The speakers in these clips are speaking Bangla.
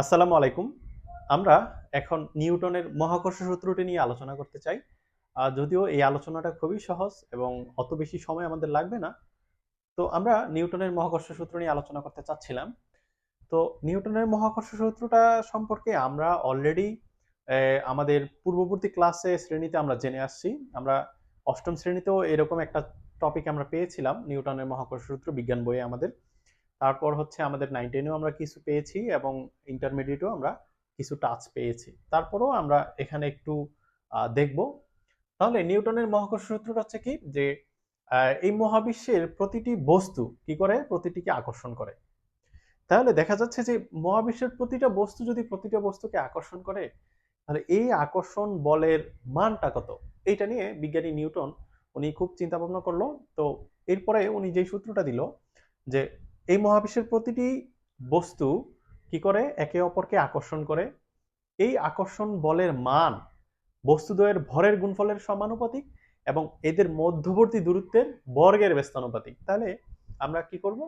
আসসালামু আলাইকুম। আমরা এখন নিউটনের মহাকর্ষ সূত্রটি নিয়ে আলোচনা করতে চাই। যদিও এই আলোচনাটা খুবই সহজ এবং অত বেশি সময় আমাদের লাগবে না। তো আমরা নিউটনের মহাকর্ষ সূত্র নিয়ে আলোচনা করতে চাচ্ছিলাম। তো নিউটনের মহাকর্ষ সূত্রটা সম্পর্কে আমরা অলরেডি আমাদের পূর্ববর্তী ক্লাসে শ্রেণীতে আমরা জেনে আসছি। আমরা অষ্টম শ্রেণীতেও এরকম একটা টপিক আমরা পেয়েছিলাম, নিউটনের মহাকর্ষ সূত্র বিজ্ঞান বইয়ে আমাদের। তারপর হচ্ছে আমাদের নাইন টেনেও আমরা কিছু পেয়েছি এবং ইন্টারমিডিয়েটেও আমরা কিছু টাচ পেয়েছি। তারপরেও আমরা এখানে একটু দেখব। তাহলে নিউটনের মহাকর্ষ সূত্রটা হচ্ছে কি? যে এই মহাবিশ্বের প্রতিটি বস্তু কি করে? প্রতিটিকে আকর্ষণ করে। তাহলে দেখা যাচ্ছে যে, মহাবিশ্বের প্রতিটা বস্তু যদি প্রতিটা বস্তুকে আকর্ষণ করে, তাহলে এই আকর্ষণ বলের মানটা কত? এইটা নিয়ে বিজ্ঞানী নিউটন উনি খুব চিন্তা ভাবনা করল। তো এরপরে উনি যেই সূত্রটা দিল, যে এই মহাবিশ্বের প্রতিটি বস্তু কি করে? একে অপরকে আকর্ষণ করে। এই আকর্ষণ বলের মান বস্তুদ্বয়ের ভরের গুণফলের সমানুপাতিক এবং এদের মধ্যবর্তী দূরত্বের বর্গের ব্যস্তানুপাতিক। তাহলে আমরা কি করব?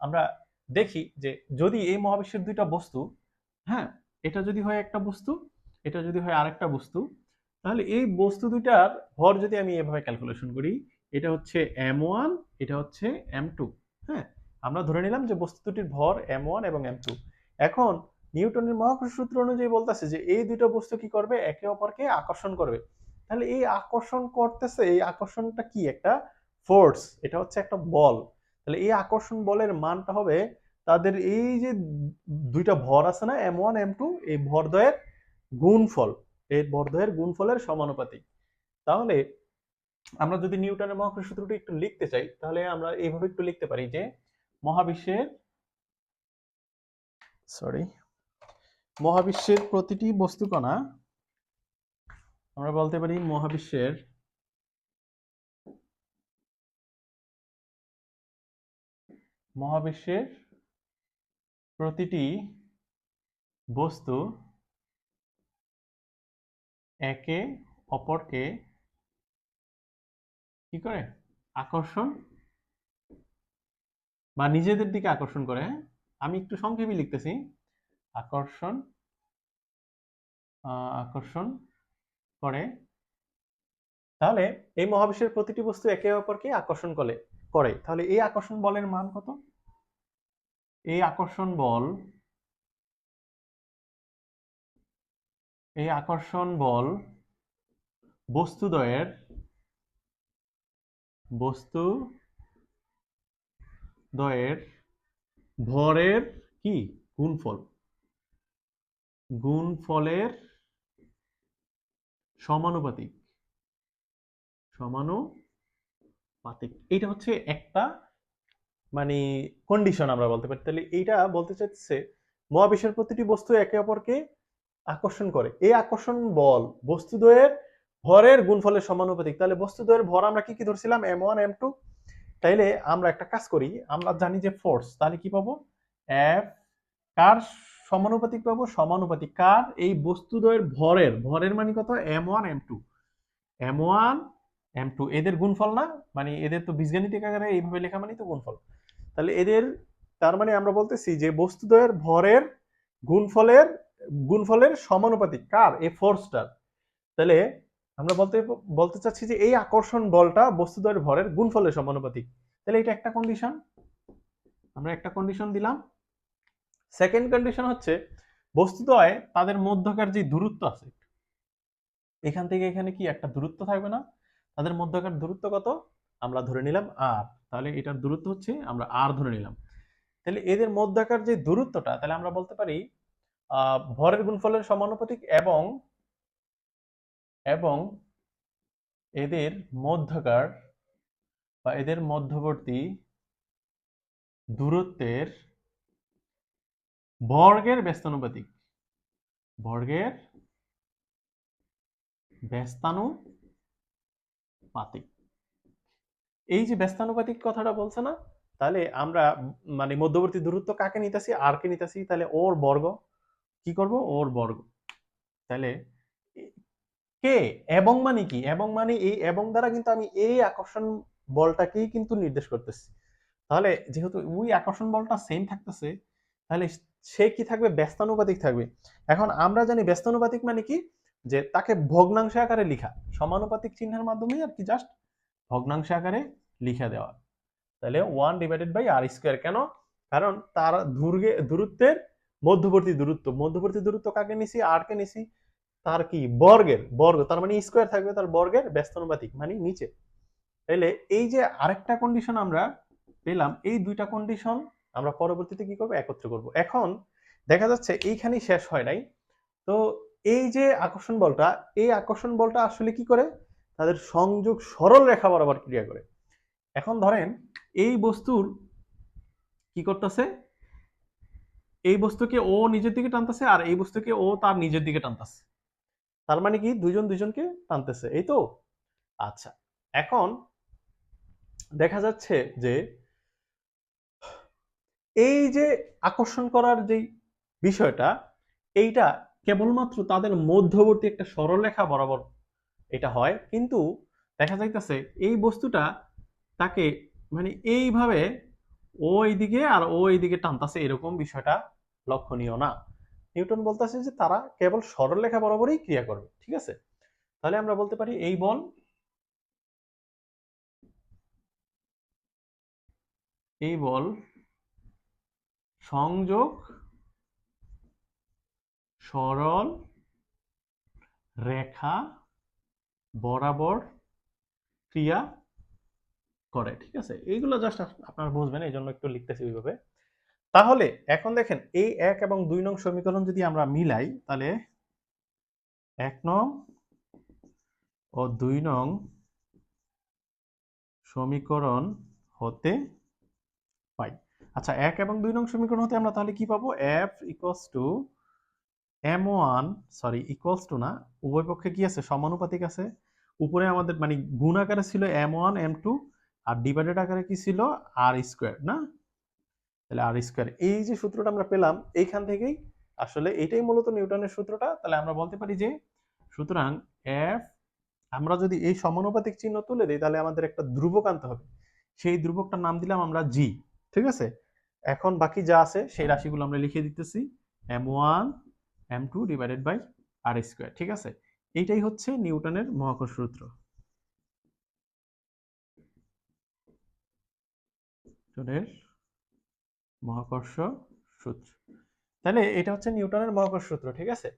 আমরা দেখি যে যদি এই মহাবিশ্বের দুইটা বস্তু হ্যাঁ এটা যদি হয় একটা বস্তু, এটা যদি হয় আরেকটা বস্তু, তাহলে এই বস্তু দুইটার ভর যদি আমি এভাবে ক্যালকুলেশন করি, এটা হচ্ছে এম ওয়ান এটা হচ্ছে এম টু হ্যাঁ? আমরা ধরে নিলাম যে বস্তু দুটির ভর এম ওয়ান এবং এম টু এখন নিউটনের মহাকর্ষ সূত্র অনুযায়ী বলতেছে যে এই দুটো বস্তু কি করবে? একে অপরকে আকর্ষণ করবে। তাহলে এই আকর্ষণ করতেছে, এই আকর্ষণটা কি? একটা ফোর্স এটা হচ্ছে একটা বল। তাহলে এই আকর্ষণ বলের মানটা হবে তাদের এই যে দুইটা ভর আছে না এম ওয়ান এম টু এই ভরদ্বয়ের গুণফল, এই ভরদ্বয়ের গুণফলের সমানুপাতিক। তাহলে আমরা যদি নিউটনের মহাকর্ষ সূত্রটি একটু লিখতে চাই, তাহলে আমরা এইভাবে একটু লিখতে পারি যে মহাবিশ্বের সরি মহাবিশ্বের প্রতিটি বস্তুকণা আমরা বলতে পারি মহাবিশ্বের মহাবিশ্বের প্রতিটি বস্তু একে অপরকে কি করে? আকর্ষণ বা নিজেদের দিকে আকর্ষণ করে হ্যাঁ? আমি একটু সংক্ষেপে লিখতেছি। আকর্ষণ আকর্ষণ করে। তাহলে এই মহাবিশ্বের প্রতিটি বস্তু একে অপরকে আকর্ষণ করে করে। তাহলে এই আকর্ষণ বলের মান কত? এই আকর্ষণ বল, এই আকর্ষণ বল বস্তুদ্বয়ের বস্তু দ্বয়ের ভরের কি? গুণফল। গুণফলের সমানুপাতিক। সমানুপাতিক। এটা হচ্ছে একটা মানে কন্ডিশন আমরা বলতে পারি। তাহলে এইটা বলতে চাচ্ছে মহাবিশ্বের প্রতিটি বস্তু একে অপরকে আকর্ষণ করে। এই আকর্ষণ বল বস্তুদ্বয়ের ভরের গুণফলের সমানুপাতিক। তাহলে বস্তুদ্বয়ের ভর আমরা কি কি ধরছিলাম? এম ওয়ান এম টু তাইলে আমরা একটা কাজ করি, আমরা জানি যে ফোর্স তাহলে কি পাবো? এফ কার সমানুপাতিক পাবো? সমানুপাতিক। কার? এই বস্তুদ্বয়ের ভরের। ভরের মানে কত? M one M two M one M two এদের গুণফল না? মানে এদের তো বীজগাণিতিক আকারে এইভাবে লেখা মানে তো গুণফল। তাহলে এদের, তার মানে আমরা বলতেছি যে বস্তুদ্বয়ের ভরের গুণফলের গুণফলের সমানুপাতিক। কার? এই ফোর্সটার তাহলে আমরা বলতে বলতে চাচ্ছি যে এই আকর্ষণ বলটা বস্তুদ্বয়ের ভরের গুণফলের সমানুপাতিক। তাহলে এটা একটা কন্ডিশন আমরা একটা কন্ডিশন দিলাম। সেকেন্ড কন্ডিশন হচ্ছে বস্তুদ্বয় তাদের মধ্যকার যে দূরত্ব আছে, এখান থেকে এখানে কি একটা দূরত্ব থাকবে না? তাদের মধ্যকার দূরত্ব কত? আমরা ধরে নিলাম আর তাহলে এটার দূরত্ব হচ্ছে, আমরা আর ধরে নিলাম। তাহলে এদের মধ্যকার যে দূরত্বটা, তাহলে আমরা বলতে পারি ভরের গুণফলের সমানুপাতিক এবং এবং এদের মধ্যকার বা এদের মধ্যবর্তী দূরত্বের বর্গের ব্যস্তানুপাতিক বর্গের ব্যস্তানুপাতিক। এই যে ব্যস্তানুপাতিক কথাটা বলছে না, তাহলে আমরা মানে মধ্যবর্তী দূরত্ব কাকে নিতেছি? আর কে নিতেছি? তাহলে ওর বর্গ, কি করব? ওর বর্গ। তাহলে কে? এবং মানে কি? এবং মানে এই এবং দ্বারা কিন্তু আমি এই আকর্ষণ বলটাকেই কিন্তু নির্দেশ করতেছি। তাহলে যেহেতু ওই আকর্ষণ বলটা সেম থাকতেছে, তাহলে সে কি থাকবে? ব্যস্তানুপাতিক থাকবে। এখন আমরা জানি ব্যস্তানুপাতিক মানে কি? যে তাকে ভগ্নাংশ আকারে লিখা। সমানুপাতিক চিহ্নের মাধ্যমে আর কি জাস্ট ভগ্নাংশ আকারে লিখে দেওয়া। তাহলে one divided by R square কেন? কারণ তার দূর্গে, দূরত্বের মধ্যবর্তী দূরত্ব। মধ্যবর্তী দূরত্ব কাকে নিছি? আর কে নিছি। তার কি? বর্গের, বর্গ, তার মানে স্কোয়ার থাকবে তার বর্গের ব্যস্তানুপাতিক মানে নিচে। তাহলে এই যে আরেকটা কন্ডিশন আমরা পেলাম, এই দুইটা কন্ডিশন আমরা পরবর্তীতে কি করব? একত্র করব। এখন দেখা যাচ্ছে এইখানেই শেষ হয় নাই। তো এই যে আকর্ষণ বলটা, এই আকর্ষণ বলটা আসলে কি করে? তাদের সংযোগ সরল রেখা বরাবর ক্রিয়া করে। এখন ধরেন এই বস্তুর কি করতেছে? এই বস্তুকে ও নিজের দিকে টানতেছে আর এই বস্তুকে ও তার নিজের দিকে টানতেছে। তার মানে কি দুইজন দুইজনকে টানতেছে, এই তো? আচ্ছা এখন দেখা যাচ্ছে যে এই যে আকর্ষণ করার যে বিষয়টা, এইটা কেবলমাত্র তাদের মধ্যবর্তী একটা সরলরেখা বরাবর এটা হয়, কিন্তু দেখা যাইতেছে এই বস্তুটা তাকে মানে এইভাবে ও এইদিকে আর ও এইদিকে টানতাছে, এরকম বিষয়টা লক্ষণীয় না। নিউটন বলতেছে যে তারা কেবল সরলরেখা বরাবরই ক্রিয়া করবে, ঠিক আছে? তাহলে আমরা বলতে পারি এই বল এই বল সংযোগ সরল রেখা বরাবর ক্রিয়া করে, ঠিক আছে? এইগুলো জাস্ট আপনারা বুঝবেন এই জন্য একটু লিখতেছি ওইভাবে। তাহলে এখন দেখেন এই এক এবং দুই নং সমীকরণ যদি আমরা মিলাই, তাহলে এক নং ও দুই নং সমীকরণ হতে পাই। আচ্ছা এক এবং দুই নং সমীকরণ হতে আমরা তাহলে কি পাবো? F equals to M one sorry equals to না, উভয় পক্ষে কি আছে? সমানুপাতিক আছে। উপরে আমাদের মানে গুণ আকারে ছিল এম ওয়ান এম টু আর ডিভাইডেড আকারে কি ছিল? আর স্কোয়ার না? তাহলে আর স্কোয়ার এই যে সূত্রটা আমরা পেলাম, এইখান থেকেই আসলে এটাই মূলত নিউটনের সূত্রটা। তাহলে আমরা বলতে পারি যে, সুতরাং এফ আমরা যদি এই সমানুপাতিক চিহ্ন তুলে দিই, তাহলে আমাদের একটা ধ্রুবক আনতে হবে। সেই ধ্রুবকটার নাম দিলাম আমরা জি ঠিক আছে? এখন বাকি যা আছে, সেই রাশিগুলো আমরা লিখে দিতেছি M one M two divided by R square ঠিক আছে? এইটাই হচ্ছে নিউটনের মহাকর্ষ সূত্র। নিউটনের মহাকর্ষ সূত্র। তাহলে এটা হচ্ছে নিউটনের মহাকর্ষ সূত্র, ঠিক আছে?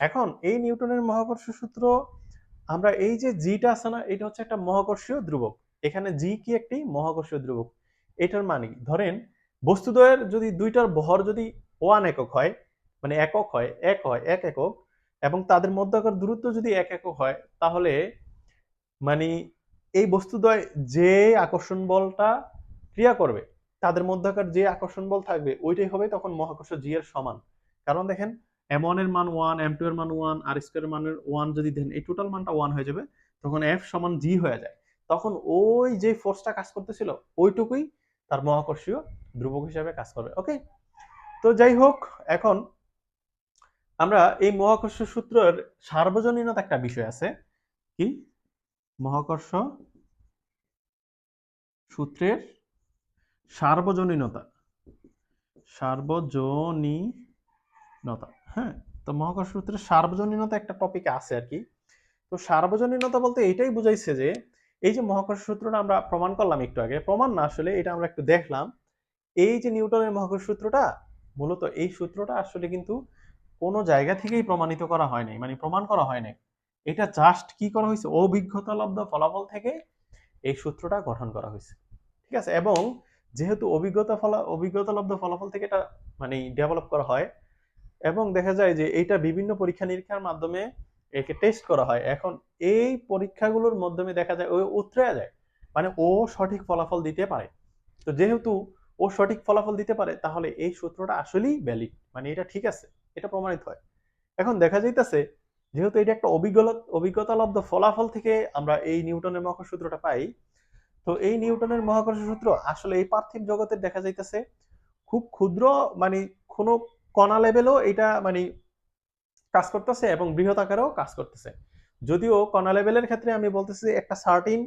এখন এই নিউটনের মহাকর্ষ সূত্র, আমরা এই যে জিটা আছে না, এটা হচ্ছে একটা মহাকর্ষীয় ধ্রুবক। এখানে জি কি একটি? মহাকর্ষীয় ধ্রুবক। এটার মানে ধরেন, বস্তুদ্বয়ের যদি দুইটার ভর যদি ওয়ান একক হয় মানে একক হয়, এক হয়, এক একক, এবং তাদের মধ্যকার দূরত্ব যদি এক একক হয়, তাহলে মানে এই বস্তুদ্বয় যে আকর্ষণ বলটা ক্রিয়া করবে তাদের মধ্যকার যে আকর্ষণ বল থাকবে, ওইটাই হবে তখন মহাকর্ষ জি এর সমান। কারণ দেখেন এম ওয়ানের মান ওয়ান এম টু এর মান ওয়ান আর স্কোয়ার মানের ওয়ান যদি দেন, এই টোটাল মানটা ওয়ান হয়ে যাবে, তখন এফ সমান জি হয়ে যায়। তখন ওই যে ফোর্সটা কাজ করতেছিল, ওইটুকুই তার মহাকর্ষীয় ধ্রুবক হিসাবে কাজ করবে ওকে তো যাই হোক, এখন আমরা এই মহাকর্ষ সূত্রের সার্বজনীনতা একটা বিষয় আছে, কি? মহাকর্ষ সূত্রের সার্বজনীনতা। সার্বজনীনতা হ্যাঁ? তো মহাকর্ষ সূত্রের সার্বজনীনতা একটা টপিক আছে আর কি তো সার্বজনীনতা বলতে এটাই বুঝাইছে যে, এই যে মহাকর্ষ সূত্রটা আমরা প্রমাণ করলাম একটু আগে, প্রমাণ না আসলে এটা আমরা একটু দেখলাম। এই যে নিউটনের মহাকর্ষ সূত্রটা, মূলত এই সূত্রটা আসলে কিন্তু কোনো জায়গা থেকেই প্রমাণিত করা হয় নাই মানে প্রমাণ করা হয় নাই। এটা জাস্ট কি করা হয়েছে? অভিজ্ঞতা লব্ধ ফলাফল থেকে এই সূত্রটা গঠন করা হয়েছে। ঠিক আছে? এবং যেহেতু অভিজ্ঞতা ফলা, অভিজ্ঞতা লব্ধ ফলাফল থেকে এটা মানে ডেভেলপ করা হয়। এবং দেখা যায় যে এইটা বিভিন্ন পরীক্ষা নিরীক্ষার মাধ্যমে একে টেস্ট করা হয়। এখন এই পরীক্ষাগুলোর মাধ্যমে দেখা যায় ও উতরে যায়। মানে ও সঠিক ফলাফল দিতে পারে। তো যেহেতু ও সঠিক ফলাফল দিতে পারে, তাহলে এই সূত্রটা আসলেই ভ্যালিড মানে এটা ঠিক আছে। এটা প্রমাণিত হয়। এখন দেখা যাইতেছে, যেহেতু এটা একটা অভিজ্ঞতা অভিজ্ঞতালব্ধ ফলাফল থেকে আমরা এই নিউটনের মহাকর্ষ সূত্রটা পাই তো এই নিউটনের মহাকর্ষ সূত্র আসলে এই পার্থিব জগতে দেখা যাইতেছে, খুব ক্ষুদ্র মানে কোনো কণা লেভেলও এটা মানে কাজ করতেছে এবং বৃহৎ আকারেও কাজ করতেছে। যদিও কণা লেভেলের ক্ষেত্রে আমি বলতেছি একটা সার্টিন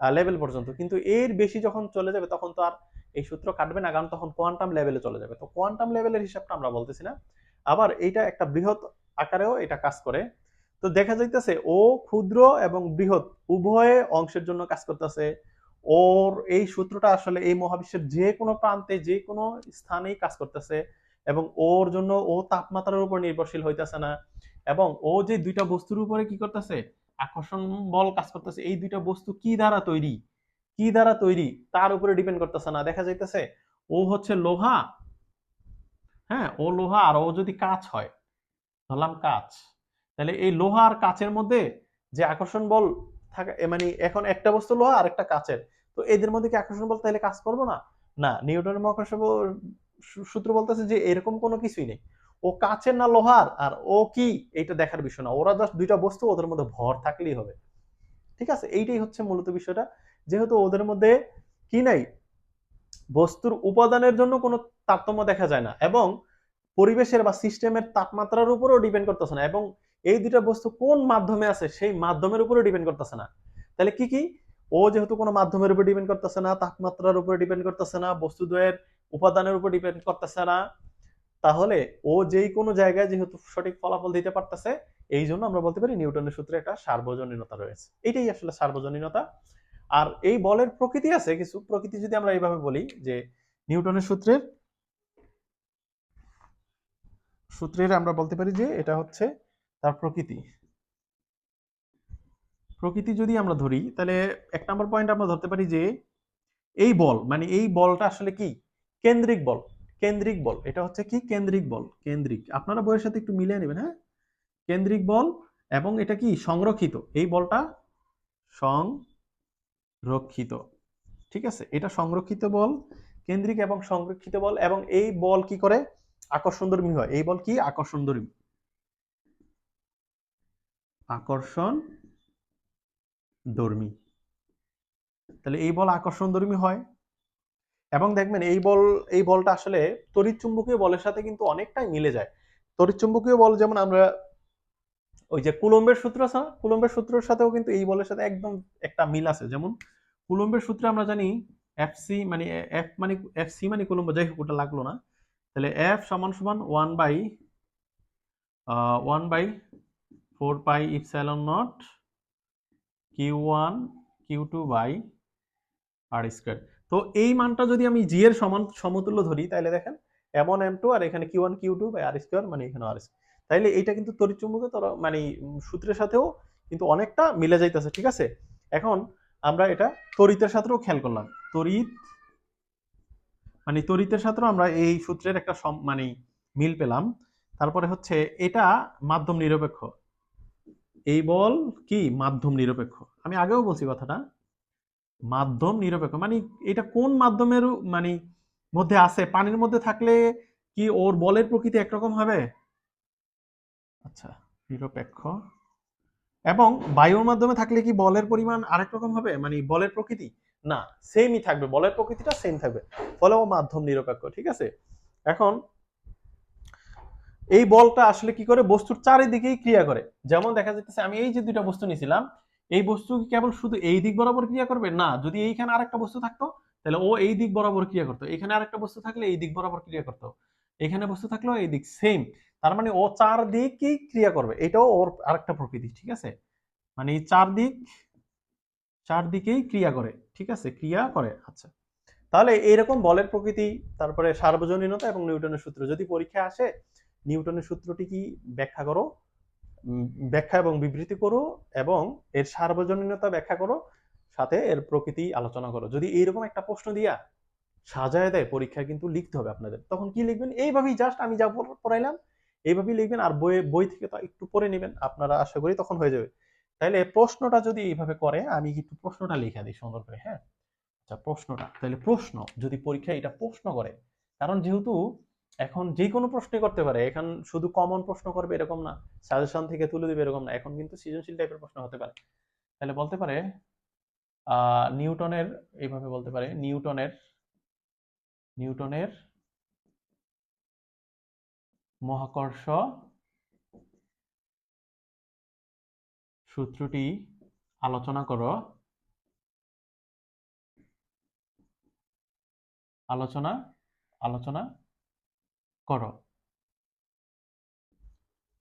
লেভেল পর্যন্ত, কিন্তু এর বেশি যখন চলে যাবে তখন তো আর এই সূত্র কাটবে না, কারণ তখন কোয়ান্টাম লেভেলে চলে যাবে। তো কোয়ান্টাম লেভেলের হিসাবটা আমরা বলতেছি না। আবার এইটা একটা বৃহৎ আকারেও এটা কাজ করে। তো দেখা যাইতেছে ও ক্ষুদ্র এবং বৃহৎ, উভয় অংশের জন্য কাজ করতেছে। ওর এই সূত্রটা আসলে এই মহাবিশ্বের যে কোনো প্রান্তে যে কোনো স্থানেই কাজ করতেছে এবং ওর জন্য ও তাপমাত্রার উপর নির্ভরশীল হইতেছে না এবং ও যে দুইটা বস্তুর উপরে কি করতেছে? আকর্ষণ বল কাজ করতেছে। এই দুইটা বস্তু কি দ্বারা তৈরি? কি দ্বারা তৈরি? তার উপরে ডিপেন্ড করতেছে না। দেখা যাইতেছে ও হচ্ছে লোহা। হ্যাঁ ও লোহা আর ও যদি কাঁচ হয়, ধরলাম কাঁচ। তাহলে এই লোহা আর কাচের মধ্যে যে আকর্ষণ বল থাকে মানে এখন একটা বস্তু লোহা আর একটা কাচের। তো এদের মধ্যে কি আকর্ষণ বল তাহলে কাজ করব না? না, নিউটনের মহাকর্ষ সূত্র বলতেছে যে এরকম কোনো কিছুই নেই। ও কাচের না লোহার? আর ও কি? এইটা দেখার বিষয় না। ওরা জাস্ট দুইটা বস্তু ওদের মধ্যে ভর থাকলেই হবে। ঠিক আছে? এইটাই হচ্ছে মূলত বিষয়টা। যেহেতু ওদের মধ্যে কি নাই? বস্তুর উপাদানের জন্য কোনো তারতম্য দেখা যায় না। এবং পরিবেশের বা সিস্টেমের তাপমাত্রার উপরেও ডিপেন্ড করতেছে না। এবং এই দুইটা বস্তু কোন মাধ্যমে আছে, সেই মাধ্যমের উপরে ডিপেন্ড করতেছে না। তাহলে কি কি? ও যেহেতু কোনো মাধ্যমের উপর ডিপেন্ড করতেছে না, তাপমাত্রার উপরে ডিপেন্ড করতেছে না, বস্তুদ্বয়ের উপাদানের উপর ডিপেন্ড করতেছে না, তাহলে ও যেই কোনো জায়গায় যেহেতু সঠিক ফলাফল দিতে পারতেছে, এই জন্য আমরা বলতে পারি নিউটনের সূত্রে একটা সার্বজনীনতা রয়েছে। এটাই আসলে সার্বজনীনতা। আর এই বলের প্রকৃতি আছে, কিছু প্রকৃতি যদি আমরা এইভাবে বলি যে নিউটনের সূত্রের সূত্রের আমরা বলতে পারি যে এটা হচ্ছে তার প্রকৃতি। প্রকৃতি যদি আমরা ধরি, তাহলে এক নম্বর পয়েন্ট আমরা ধরতে পারি যে, এই বল মানে এই বলটা আসলে কি? কেন্দ্রিক বল। কেন্দ্রিক বল। এটা হচ্ছে কি? কেন্দ্রিক বল। কেন্দ্রিক। আপনারা বইয়ের সাথে একটু মিলিয়ে নেবেন হ্যাঁ? কেন্দ্রিক বল এবং এটা কি? সংরক্ষিত। এই বলটা সংরক্ষিত। ঠিক আছে? এটা সংরক্ষিত বল, কেন্দ্রিক এবং সংরক্ষিত বল এবং এই বল কি করে? আকর্ষণধর্মী হয়। এই বল কি? আকর্ষণধর্মী আকর্ষণ ধর্মী তাহলে এই বল আকর্ষণধর্মী হয়? এবং দেখবেন এই বল, এই বলটা আসলে তড়িৎ চুম্বকীয় বলের সাথে কিন্তু অনেকটাই মিলে যায়। তড়িৎ চুম্বকীয় বল যেমন আমরা ওই যে কুলম্বের সূত্র আছে না? কুলম্বের সূত্রের সাথেও কিন্তু এই বলের সাথে একদম একটা মিল আছে। যেমন কুলম্বের সূত্রে আমরা জানি এফ সি মানে এফ মানে এফ সি মানে কুলম্ব, যাই হোক, ওটা লাগল না। তাহলে এফ সমান সমান one by one by four pi epsilon naught Q one Q two by R square. তো এই মানটা যদি আমি জি এর সমান, সমতুল্য ধরি তাহলে দেখেন এম ওয়ান এম টু আর এখানে Q one Q two by R square মানে এখানে আর তাইলে এইটা কিন্তু তড়িৎ চুম্বকে তোর মানে সূত্রের সাথেও কিন্তু অনেকটা মিলে যাইতেছে, ঠিক আছে? এখন আমরা এটা তড়িতের সাথেও খেয়াল করলাম। তড়িৎ মানে তড়িতের সাথেও আমরা এই সূত্রের একটা মানে মিল পেলাম। তারপরে হচ্ছে এটা মাধ্যম নিরপেক্ষ। এই বল কি? মাধ্যম নিরপেক্ষ। আমি আগেও বলছি কথাটা। মাধ্যম নিরপেক্ষ। মানে এটা কোন মাধ্যমের মানে মধ্যে আছে? পানির মধ্যে থাকলে কি ওর বলের প্রকৃতি একরকম হবে? আচ্ছা নিরপেক্ষ। এবং বায়ুর মাধ্যমে থাকলে কি বলের পরিমাণ আরেক রকম হবে? মানে বলের প্রকৃতি? না সেমই থাকবে। বলের প্রকৃতিটা সেম থাকবে। ফলে ও মাধ্যম নিরপেক্ষ, ঠিক আছে? এখন এই বলটা আসলে কি করে? বস্তুর চারিদিকেই ক্রিয়া করে। যেমন দেখা যাচ্ছে আমি এই যে দুইটা বস্তু নিয়েছিলাম, এই বস্তু কি কেবল শুধু এই দিক বরাবর ক্রিয়া করবে? না, যদি এইখানে আরেকটা বস্তু থাকতো, তাহলে ও এই দিক বরাবর ক্রিয়া করতো। এখানে আরেকটা বস্তু থাকলে এই দিক বরাবর ক্রিয়া করতো। এখানে বস্তু থাকলেও এই দিক সেম তার মানে ও চার দিকই ক্রিয়া করবে। এটাও ওর আরেকটা প্রকৃতি, ঠিক আছে? মানে এই চার দিক চার দিকেই ক্রিয়া করে, ঠিক আছে? ক্রিয়া করে আচ্ছা। তাহলে এইরকম বলের প্রকৃতি, তারপরে সার্বজনীনতা এবং নিউটনের সূত্র যদি পরীক্ষা আসে নিউটনের সূত্রটি কি? ব্যাখ্যা করো। ব্যাখ্যা এবং বিবৃতি করো এবং এর সার্বজনীনতা ব্যাখ্যা করো, সাথে এর প্রকৃতি আলোচনা করো। যদি এইরকম একটা প্রশ্ন দিয়া সাজায় দেয়, পরীক্ষায় কিন্তু লিখতে হবে আপনাদের। তখন কি লিখবেন? এইভাবেই জাস্ট আমি যা পড়াইলাম, এইভাবেই লিখবেন আর বই বই থেকে তো একটু পড়ে নেবেন। আপনারা আশা করি তখন হয়ে যাবে। তাইলে প্রশ্নটা যদি এইভাবে করে, আমি একটু প্রশ্নটা লিখে দিই সুন্দর করে হ্যাঁ? আচ্ছা প্রশ্নটা। তাহলে প্রশ্ন, যদি পরীক্ষায় এটা প্রশ্ন করে, কারণ যেহেতু এখন যে কোনো প্রশ্নই করতে পারে। এখন শুধু কমন প্রশ্ন করবে এরকম না সাজেশন থেকে তুলে দিবে এরকম না। এখন কিন্তু সৃজনশীল টাইপের প্রশ্ন হতে পারে। তাহলে বলতে পারে নিউটনের, এইভাবে বলতে পারে, নিউটনের নিউটনের মহাকর্ষ সূত্রটি আলোচনা করো। আলোচনা আলোচনা করো।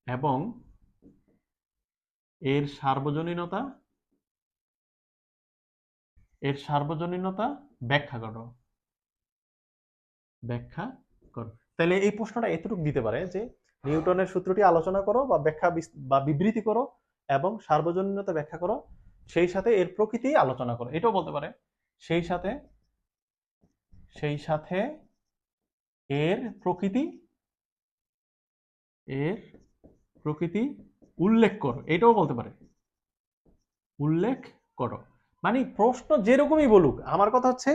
এবং এর সার্বজনীনতা এর সার্বজনীনতা ব্যাখ্যা করো। ব্যাখ্যা করো। তাহলে এই প্রশ্নটা এতটুকু দিতে পারে যে নিউটনের সূত্রটি আলোচনা করো বা ব্যাখ্যা বা বিবৃতি করো এবং সার্বজনীনতা ব্যাখ্যা করো, সেই সাথে এর প্রকৃতি আলোচনা করো। এটাও বলতে পারে, সেই সাথে সেই সাথে এর প্রকৃতি এর প্রকৃতি উল্লেখ করো, এটাও বলতে পারে। উল্লেখ করো। মানে প্রশ্ন যেরকমই বলুক, আমার কথা হচ্ছে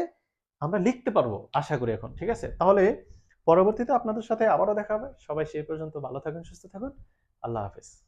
আমরা লিখতে পারব, আশা করি এখন, ঠিক আছে? তাহলে পরবর্তীতে আপনাদের সাথে আবারও দেখা হবে। সবাই সেই পর্যন্ত ভালো থাকুন, সুস্থ থাকুন। আল্লাহ হাফেজ।